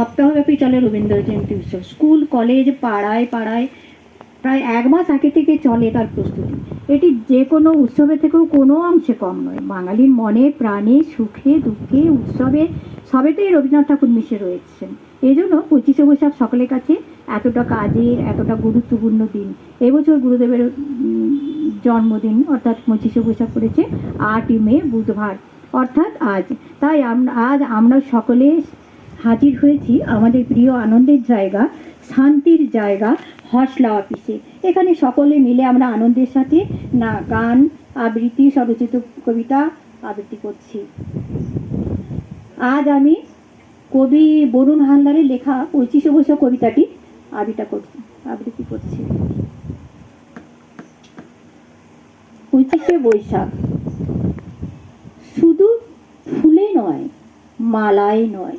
সপ্তাহব্যাপী চলে রবীন্দ্র জয়ন্তী উৎসব। School, college, পাড়ায় পাড়ায় প্রায় এক মাস আগে থেকে চলে তার প্রস্তুতি। এটি যে কোনো উৎসবের থেকেও কোনো অংশে কম নয়। বাঙালির মনে, প্রাণে, সুখে, দুঃখে, উৎসবে সবেতেই রবীন্দ্রনাথ ঠাকুর মিশে রয়েছেন। এই জন্য পঁচিশে বৈশাখ সকলের কাছে এতটা কাজের, এতটা গুরুত্বপূর্ণ দিন। এবছর গুরুদেবের জন্মদিন, অর্থাৎ পঁচিশে বৈশাখ পড়েছে আটই মে, বুধবার। অর্থাৎ আজ। তাই আজ আমরা সকলে হাজির হয়েছি আমাদের প্রিয় আনন্দের জায়গা, শান্তির জায়গা, হসলা অফিসে। এখানে সকলে মিলে আমরা আনন্দের সাথে না, গান, আবৃত্তি, স্বরচিত কবিতা আবৃত্তি করছি। আজ আমি কবি বরুণ হালদারের লেখা পঁচিশে বৈশাখ কবিতাটি আবৃত্তি করছি আবৃত্তি করছি। পঁচিশে বৈশাখ। শুধু ফুলে নয়, মালায় নয়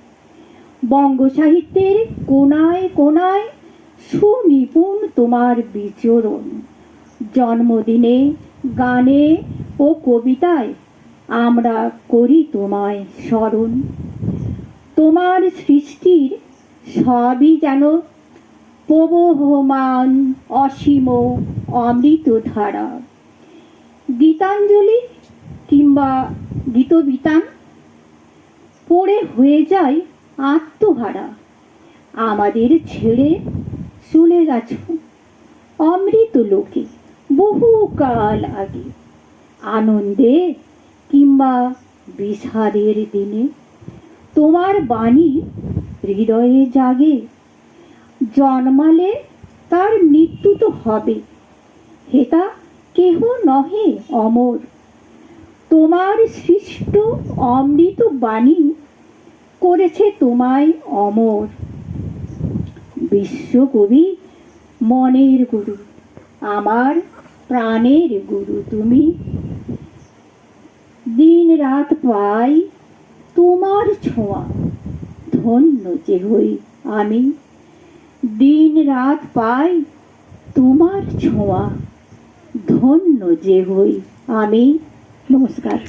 বঙ্গ সাহিত্যের কোনায় কোনায় সুনিপুণ তোমার বিচরণ। জন্মদিনে, গানে ও কবিতায় আমরা করি তোমায় স্মরণ। তোমার সৃষ্টির সবই যেন প্রবহমান অসীম অমৃত ধারা। গীতাঞ্জলি কিংবা গীতবিতান পড়ে হয়ে যায় আত্মহারা। আমাদের ছেড়ে চলে গেছ অমৃত লোকে বহুকাল আগে। আনন্দে কিংবা বিষাদের দিনে তোমার বাণী হৃদয়ে জাগে। জন্মালে তার মৃত্যু তো হবে, হেতা কেহ নহে অমর। তোমার সৃষ্ট অমৃত বাণী করেছে তোমায় অমর। বিশ্বকবি মনের গুরু, আমার প্রাণের গুরু তুমি। দিন রাত পাই তোমার ছোঁয়া, ধন্য যে হই আমি। দিন রাত পাই তোমার ছোঁয়া, ধন্য যে হই আমি। নমস্কার।